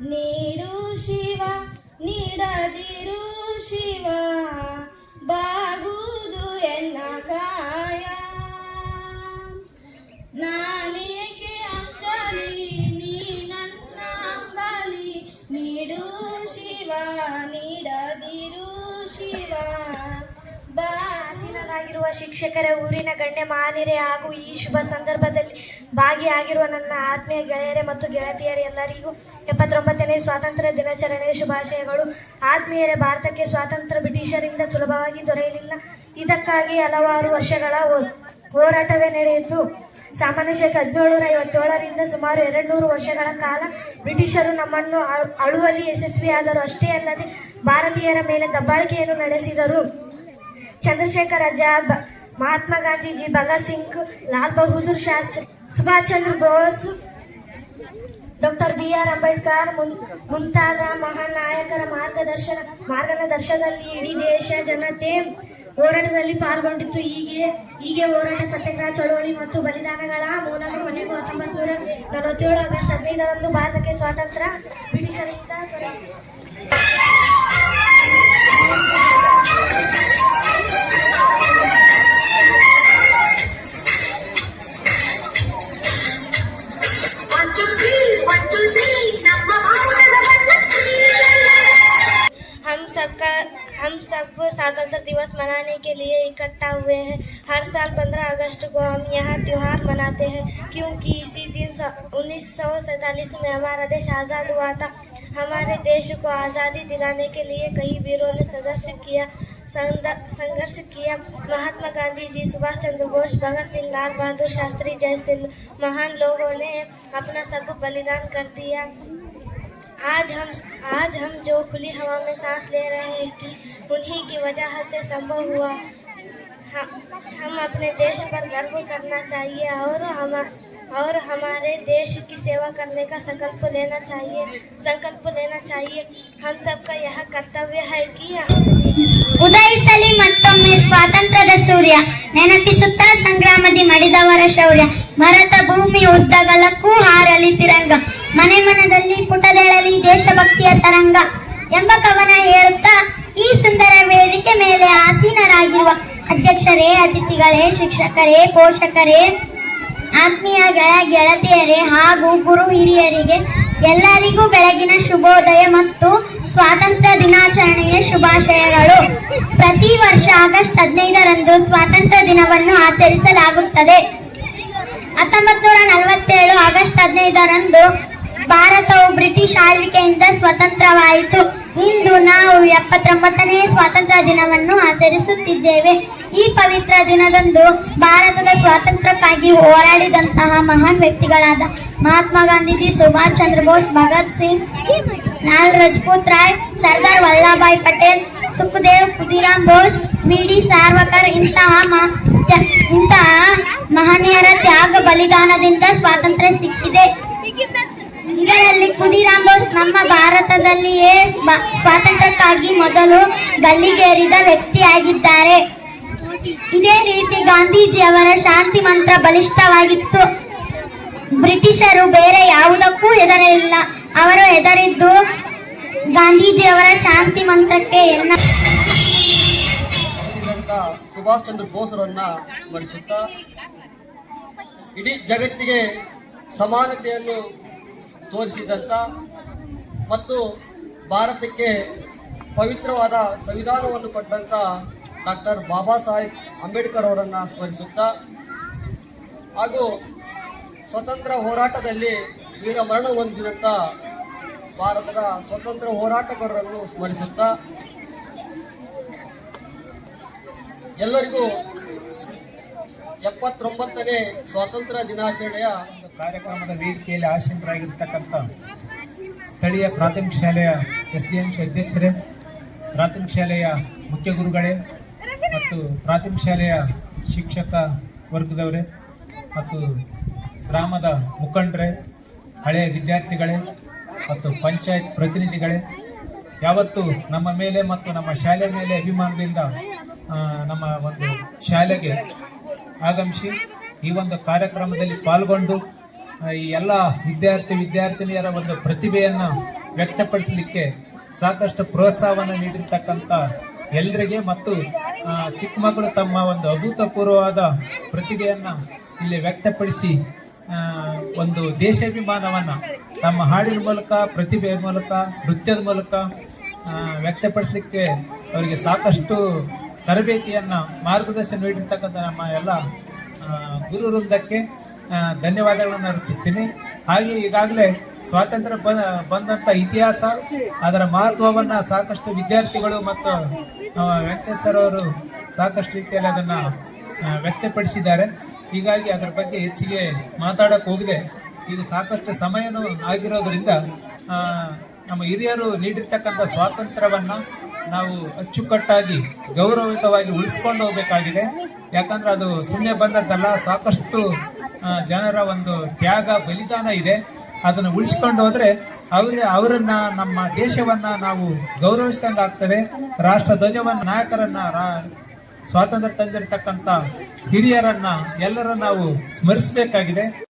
ni ಆಸೀನರಾಗಿರುವ ಶಿಕ್ಷಕರ ಊರಿನ ಗಣ್ಯ ಮಾನ್ಯರೇ ಹಾಗೂ ಈ ಶುಭ ಸಂದರ್ಭದಲ್ಲಿ ಭಾಗಿಯಾಗಿರುವ ನನ್ನ ಆತ್ಮೀಯ ಗೆಳೆಯರೇ ಮತ್ತು ಗೆಳತಿಯರೇ ಎಲ್ಲರಿಗೂ ಎಪ್ಪತ್ತೊಂಬತ್ತನೇ ಸ್ವಾತಂತ್ರ್ಯ ದಿನಾಚರಣೆಯ ಶುಭಾಶಯಗಳು. ಆತ್ಮೀಯರೇ, ಭಾರತಕ್ಕೆ ಸ್ವಾತಂತ್ರ್ಯ ಬ್ರಿಟಿಷರಿಂದ ಸುಲಭವಾಗಿ ದೊರೆಯಲಿಲ್ಲ. ಇದಕ್ಕಾಗಿ ಹಲವಾರು ವರ್ಷಗಳ ಹೋರಾಟವೇ ನಡೆಯಿತು. ಸಾಮಾನ್ಯ ಶೇಖ ಹದಿನೇಳುನೂರ ಐವತ್ತೇಳರಿಂದ ಸುಮಾರು ಎರಡು ನೂರು ವರ್ಷಗಳ ಕಾಲ ಬ್ರಿಟಿಷರು ನಮ್ಮನ್ನು ಅಳುವಲ್ಲಿ ಯಶಸ್ವಿಯಾದರು. ಅಷ್ಟೇ ಅಲ್ಲದೆ ಭಾರತೀಯರ ಮೇಲೆ ದಬ್ಬಾಳಿಕೆಯನ್ನು ನಡೆಸಿದರು. Chandrashekhar Azad Mahatma Gandhiji, Bhagat Singh, Lal Bahadur Shastri, Subhash Chandra Bose, doctor B R Ambedkar ಮುಂತಾದ ಮಹಾನ್ ನಾಯಕರ ಮಾರ್ಗದರ್ಶನ, ಮಾರ್ಗದರ್ಶನದಲ್ಲಿ ಇಡೀ ದೇಶ ಜನತೆ ಹೋರಾಟದಲ್ಲಿ ಪಾಲ್ಗೊಂಡಿತ್ತು. ಹೀಗೆ ಹೀಗೆ ಹೋರಾಟ ಸತ್ಯಾಗ್ರಹ, ಚಳವಳಿ ಮತ್ತು ಬಲಿದಾನಗಳ ಮೂಲಕ ಕೊನೆಗೂ ಹತ್ತೊಂಬತ್ತು ನೂರ ನಲವತ್ತೇಳು ಆಗಸ್ಟ್ ಹದಿನೈದರಂದು ಭಾರತಕ್ಕೆ ಸ್ವಾತಂತ್ರ್ಯ ಬ್ರಿಟಿಷರಿಂದ स्वतंत्र दिवस मनाने के लिए इकट्ठा हुए हैं। हर साल 15 अगस्त को हम यह त्यौहार मनाते हैं, क्योंकि इसी दिन उन्नीस में हमारा देश आज़ाद हुआ था। हमारे देश को आज़ादी दिलाने के लिए कई वीरों ने संघर्ष किया संघर्ष किया। महात्मा गांधी जी सुभाष चंद्र बोस, भगत सिंह लाल बहादुर शास्त्री जैसे महान लोगों ने अपना सब बलिदान कर दिया। आज हम आज हम जो खुली हवा में सांस ले रहे हैं कि उन्हीं की वजह से संभव हुआ हम हम अपने देश पर गर्व करना चाहिए और हम और हमारे देश की सेवा करने का संकल्प लेना चाहिए संकल्प लेना चाहिए हम सबका यह कर्तव्य है कि ಉದಯಿಸಲಿ ಮತ್ತೊಮ್ಮೆ ಸ್ವಾತಂತ್ರ್ಯದ ಸೂರ್ಯ ನೆನಪಿಸುತ್ತಾ ಸಂಗ್ರಾಮದಿ ಮಡಿದವರ ಶೌರ್ಯ ಭರತ ಭೂಮಿ ಉದ್ದಗಲಕ್ಕೂ ಹಾರಲಿ ತಿರಂಗ ಮನೆ ಮನದಲ್ಲಿ ಪುಟದೆಳಲಿ ದೇಶಭಕ್ತಿಯ ತರಂಗ ಎಂಬ ಕವನ ಹೇಳುತ್ತಾ ಈ ಸುಂದರ ವೇದಿಕೆ ಮೇಲೆ ಆಸೀನರಾಗಿರುವ ಅಧ್ಯಕ್ಷರೇ, ಅತಿಥಿಗಳೇ, ಶಿಕ್ಷಕರೇ, ಪೋಷಕರೇ, ಆತ್ಮೀಯ ಗೆಳ, ಗೆಳತಿಯರೇ ಹಾಗೂ ಗುರು ಹಿರಿಯರಿಗೆ ಎಲ್ಲರಿಗೂ ಬೆಳಗಿನ ಶುಭೋದಯ ಮತ್ತು ಸ್ವಾತಂತ್ರ್ಯ ದಿನಾಚರಣೆಯ ಶುಭಾಶಯಗಳು. ಪ್ರತಿ ವರ್ಷ ಆಗಸ್ಟ್ ಹದಿನೈದರಂದು ಸ್ವಾತಂತ್ರ್ಯ ದಿನವನ್ನು ಆಚರಿಸಲಾಗುತ್ತದೆ. ಹತ್ತೊಂಬತ್ತು ನೂರ ನಲವತ್ತೇಳು ಆಗಸ್ಟ್ ಹದಿನೈದರಂದು ಭಾರತವು ಬ್ರಿಟಿಷ್ ಆಳ್ವಿಕೆಯಿಂದ ಸ್ವತಂತ್ರವಾಯಿತು. ಇಂದು ನಾವು ಎಪ್ಪತ್ತೊಂಬತ್ತನೇ ಸ್ವಾತಂತ್ರ್ಯ ದಿನವನ್ನು ಆಚರಿಸುತ್ತಿದ್ದೇವೆ. ಈ ಪವಿತ್ರ ದಿನದಂದು ಭಾರತದ ಸ್ವಾತಂತ್ರ್ಯಕ್ಕಾಗಿ ಹೋರಾಡಿದಂತಹ ಮಹಾನ್ ವ್ಯಕ್ತಿಗಳಾದ ಮಹಾತ್ಮ ಗಾಂಧೀಜಿ, ಸುಭಾಷ್ ಚಂದ್ರ ಬೋಸ್, ಭಗತ್ ಸಿಂಗ್, ಲಾಲ್ ರಜಪೂತ್ ರಾಯ್, ಸರ್ದಾರ್ ವಲ್ಲಭಾಯ್ ಪಟೇಲ್, ಸುಖದೇವ್, ಖುದಿರಾಮ್ ಬೋಸ್ ವಿ ಡಿ ಸಾರ್ವಕರ್ ಇಂತಹ ಇಂತಹ ಮಹನೀಯರ ತ್ಯಾಗ ಬಲಿದಾನದಿಂದ ಸ್ವಾತಂತ್ರ್ಯ ಸಿಕ್ಕಿದೆ. ಇದರಲ್ಲಿ ಖುದಿರಾಮ್ ಬೋಸ್ ನಮ್ಮ ಭಾರತದಲ್ಲಿಯೇ ಸ್ವಾತಂತ್ರ್ಯಕ್ಕಾಗಿ ಮೊದಲು ಗಲ್ಲಿಗೇರಿದ ವ್ಯಕ್ತಿಯಾಗಿದ್ದಾರೆ. ಇದೇ ರೀತಿ ಗಾಂಧೀಜಿ ಅವರ ಶಾಂತಿ ಮಂತ್ರ ಬಲಿಷ್ಠವಾಗಿತ್ತು. ಬ್ರಿಟಿಷರು ಬೇರೆ ಯಾವುದಕ್ಕೂ ಹೆದರಲಿಲ್ಲ. ಅವರು ಹೆದರಿದ್ದು ಗಾಂಧೀಜಿಯವರ ಶಾಂತಿ ಮಂತ್ರಕ್ಕೆ ಶ್ರೀಮಂತ ಸುಭಾಷ್ ಚಂದ್ರ ಬೋಸ್ರನ್ನ ಸ್ಮರಿಸುತ್ತಾ, ಇಡೀ ಜಗತ್ತಿಗೆ ಸಮಾನತೆಯನ್ನು ತೋರಿಸಿದಂಥ ಮತ್ತು ಭಾರತಕ್ಕೆ ಪವಿತ್ರವಾದ ಸಂವಿಧಾನವನ್ನು ಕೊಟ್ಟಂಥ ಡಾಕ್ಟರ್ ಬಾಬಾ ಸಾಹೇಬ್ ಅಂಬೇಡ್ಕರ್ ಅವರನ್ನು ಸ್ಮರಿಸುತ್ತಾ ಹಾಗೂ ಸ್ವತಂತ್ರ ಹೋರಾಟದಲ್ಲಿ ವೀರಮರಣ ಹೊಂದಿದಂಥ ಭಾರತದ ಸ್ವತಂತ್ರ ಹೋರಾಟಗಾರರನ್ನು ಸ್ಮರಿಸುತ್ತಾ ಎಲ್ಲರಿಗೂ ಎಪ್ಪತ್ತೊಂಬತ್ತನೇ ಸ್ವಾತಂತ್ರ್ಯ ದಿನಾಚರಣೆಯ ಕಾರ್ಯಕ್ರಮದ ವೇದಿಕೆಯಲ್ಲಿ ಆಸೀನರಾಗಿರ್ತಕ್ಕಂಥ ಸ್ಥಳೀಯ ಪ್ರಾಥಮಿಕ ಶಾಲೆಯ ಎಸ್ ಡಿ ಎಂ ಸಿ ಅಧ್ಯಕ್ಷರೇ, ಪ್ರಾಥಮಿಕ ಶಾಲೆಯ ಮುಖ್ಯ ಗುರುಗಳೇ ಮತ್ತು ಪ್ರಾಥಮಿಕ ಶಾಲೆಯ ಶಿಕ್ಷಕ ವರ್ಗದವರೇ ಮತ್ತು ಗ್ರಾಮದ ಮುಖಂಡರೇ ಹಳೆಯ ವಿದ್ಯಾರ್ಥಿಗಳೇ ಮತ್ತು ಪಂಚಾಯತ್ ಪ್ರತಿನಿಧಿಗಳೇ, ಯಾವತ್ತು ನಮ್ಮ ಮೇಲೆ ಮತ್ತು ನಮ್ಮ ಶಾಲೆ ಮೇಲೆ ಅಭಿಮಾನದಿಂದ ನಮ್ಮ ಒಂದು ಶಾಲೆಗೆ ಆಗಮಿಸಿ ಈ ಒಂದು ಕಾರ್ಯಕ್ರಮದಲ್ಲಿ ಪಾಲ್ಗೊಂಡು ಈ ಎಲ್ಲ ವಿದ್ಯಾರ್ಥಿ ವಿದ್ಯಾರ್ಥಿನಿಯರ ಒಂದು ಪ್ರತಿಭೆಯನ್ನು ವ್ಯಕ್ತಪಡಿಸಲಿಕ್ಕೆ ಸಾಕಷ್ಟು ಪ್ರೋತ್ಸಾಹವನ್ನು ನೀಡಿರ್ತಕ್ಕಂಥ ಎಲ್ಲರಿಗೆ ಮತ್ತು ಆ, ಚಿಕ್ಕ ಮಕ್ಕಳು ತಮ್ಮ ಒಂದು ಅಭೂತಪೂರ್ವವಾದ ಪ್ರತಿಭೆಯನ್ನು ಇಲ್ಲಿ ವ್ಯಕ್ತಪಡಿಸಿ ಒಂದು ದೇಶಾಭಿಮಾನವನ್ನು ತಮ್ಮ ಹಾಡಿನ ಮೂಲಕ ಪ್ರತಿಭೆಯ ಮೂಲಕ ನೃತ್ಯದ ಮೂಲಕ ವ್ಯಕ್ತಪಡಿಸಲಿಕ್ಕೆ ಅವರಿಗೆ ಸಾಕಷ್ಟು ತರಬೇತಿಯನ್ನು ಮಾರ್ಗದರ್ಶನ ನೀಡಿರ್ತಕ್ಕಂಥ ನಮ್ಮ ಎಲ್ಲ ಗುರುವೃಂದಕ್ಕೆ ಧನ್ಯವಾದಗಳನ್ನು ಅರ್ಪಿಸ್ತೀನಿ. ಹಾಗೆ ಈಗಾಗಲೇ ಸ್ವಾತಂತ್ರ್ಯ ಬ, ಬಂದಂತ ಇತಿಹಾಸ, ಅದರ ಮಹತ್ವವನ್ನ ಸಾಕಷ್ಟು ವಿದ್ಯಾರ್ಥಿಗಳು ಮತ್ತು ವೆಂಕಟೇಶ್ ಸರ್ ಅವರು ಸಾಕಷ್ಟು ರೀತಿಯಲ್ಲಿ ಅದನ್ನ ವ್ಯಕ್ತಪಡಿಸಿದ್ದಾರೆ. ಹೀಗಾಗಿ ಅದರ ಬಗ್ಗೆ ಹೆಚ್ಚಿಗೆ ಮಾತಾಡಕ್ಕೆ ಹೋಗದೆ. ಈಗ ಸಾಕಷ್ಟು ಸಮಯನೂ ಆಗಿರೋದ್ರಿಂದ ನಮ್ಮ ಹಿರಿಯರು ನೀಡಿರ್ತಕ್ಕಂಥ ಸ್ವಾತಂತ್ರ್ಯವನ್ನ ನಾವು ಅಚ್ಚುಕಟ್ಟಾಗಿ ಗೌರವಯುತವಾಗಿ ಉಳಿಸ್ಕೊಂಡು ಹೋಗ್ಬೇಕಾಗಿದೆ. ಯಾಕಂದ್ರೆ ಅದು ಸುಮ್ಮನೆ ಬಂದದ್ದಲ್ಲ, ಸಾಕಷ್ಟು ಜನರ ಒಂದು ತ್ಯಾಗ, ಬಲಿದಾನ ಇದೆ. ಅದನ್ನು ಉಳಿಸ್ಕೊಂಡು ಹೋದ್ರೆ ಅವ್ರ, ಅವರನ್ನ, ನಮ್ಮ ದೇಶವನ್ನ ನಾವು ಗೌರವಿಸಿದಂಗೆ ಆಗ್ತದೆ. ರಾಷ್ಟ್ರ ಧ್ವಜವನ್ನ ನಾಯಕರನ್ನ ಸ್ವಾತಂತ್ರ್ಯ ತಂದಿರತಕ್ಕಂತ ಹಿರಿಯರನ್ನ ಎಲ್ಲರ ನಾವು ಸ್ಮರಿಸಬೇಕಾಗಿದೆ.